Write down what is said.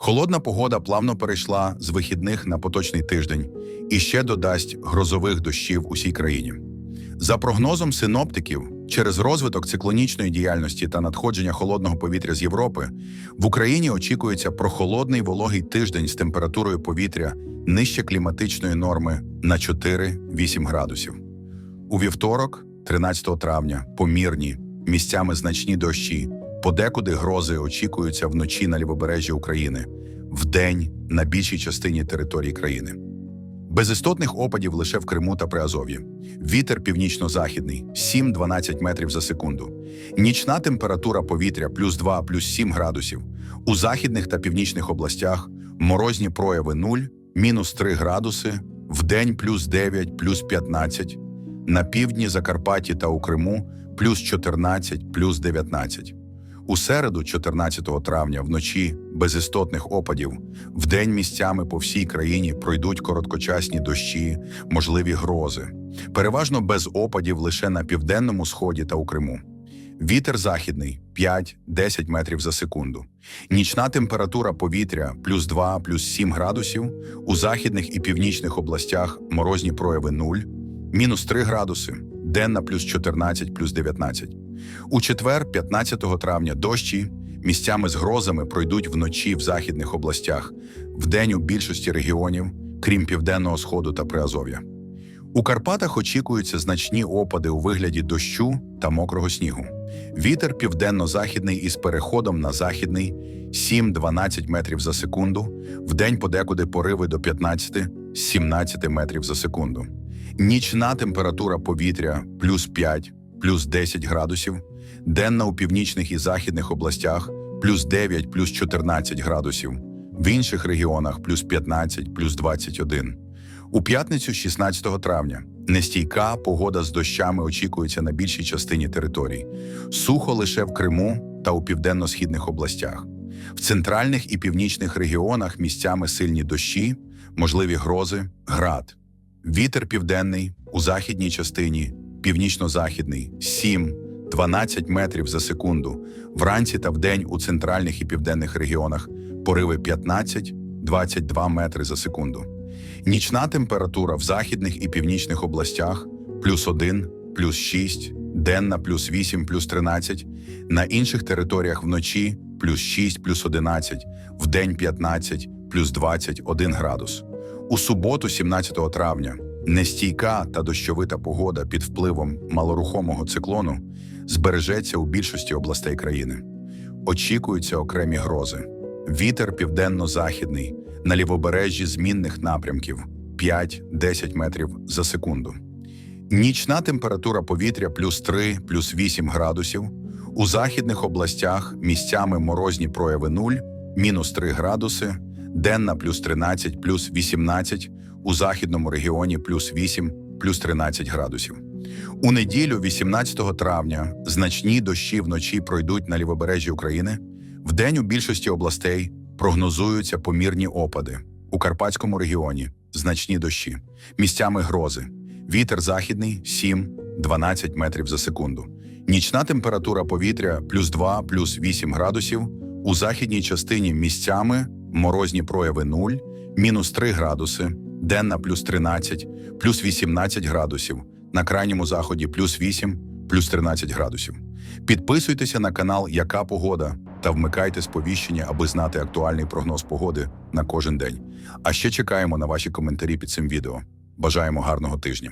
Холодна погода плавно перейшла з вихідних на поточний тиждень і ще додасть грозових дощів усій країні. За прогнозом синоптиків, через розвиток циклонічної діяльності та надходження холодного повітря з Європи в Україні очікується прохолодний вологий тиждень з температурою повітря нижче кліматичної норми на 4-8 градусів. У вівторок, 13 травня, помірні, місцями значні дощі, подекуди грози очікуються вночі на лівобережжі України, вдень на більшій частині території країни. Без істотних опадів лише в Криму та Приазов'ї. Вітер північно-західний 7-12 метрів за секунду. Нічна температура повітря плюс 2, плюс 7 градусів. У західних та північних областях морозні прояви 0, мінус 3 градуси, вдень плюс 9, плюс 15, на півдні Закарпатті та у Криму плюс 14, плюс 19. У середу, 14 травня, вночі без істотних опадів, вдень місцями по всій країні пройдуть короткочасні дощі, можливі грози. Переважно без опадів лише на південному сході та у Криму. Вітер західний 5-10 метрів за секунду. Нічна температура повітря плюс 2, плюс 7 градусів. У західних і північних областях морозні прояви 0, мінус 3 градуси, денна плюс 14, плюс 19. У четвер, 15 травня, дощі місцями з грозами пройдуть вночі в західних областях, вдень у більшості регіонів, крім південного сходу та Приазов'я. У Карпатах очікуються значні опади у вигляді дощу та мокрого снігу. Вітер південно-західний із переходом на західний 7-12 метрів за секунду, вдень подекуди пориви до 15-17 метрів за секунду. Нічна температура повітря плюс 5, плюс 10 градусів, денна у північних і західних областях плюс 9, плюс 14 градусів, в інших регіонах плюс 15, плюс 21. У п'ятницю, 16 травня, нестійка погода з дощами очікується на більшій частині територій, сухо лише в Криму та у південно-східних областях. В центральних і північних регіонах місцями сильні дощі, можливі грози, град. Вітер південний у західній частині, північно-західний 7-12 метрів за секунду. Вранці та вдень у центральних і південних регіонах пориви 15-22 метри за секунду. Нічна температура в західних і північних областях плюс 1, плюс 6, денна плюс 8, плюс 13, на інших територіях вночі плюс 6, плюс 11, вдень 15, плюс 21 градус. У суботу, 17 травня, нестійка та дощовита погода під впливом малорухомого циклону збережеться у більшості областей країни. Очікуються окремі грози. Вітер південно-західний на лівобережжі змінних напрямків 5-10 метрів за секунду. Нічна температура повітря плюс 3, плюс 8 градусів. У західних областях місцями морозні прояви 0, мінус 3 градуси, денна плюс 13, плюс 18, у західному регіоні плюс 8, плюс 13 градусів. У неділю, 18 травня, значні дощі вночі пройдуть на лівобережжі України. Вдень у більшості областей прогнозуються помірні опади. У Карпатському регіоні значні дощі, місцями грози. Вітер західний 7-12 метрів за секунду. Нічна температура повітря плюс 2, плюс 8 градусів. У західній частині місцями морозні прояви 0, мінус 3 градуси, денна плюс 13, плюс 18 градусів, на крайньому заході плюс 8, плюс 13 градусів. Підписуйтеся на канал Яка погода та вмикайте сповіщення, аби знати актуальний прогноз погоди на кожен день. А ще чекаємо на ваші коментарі під цим відео. Бажаємо гарного тижня.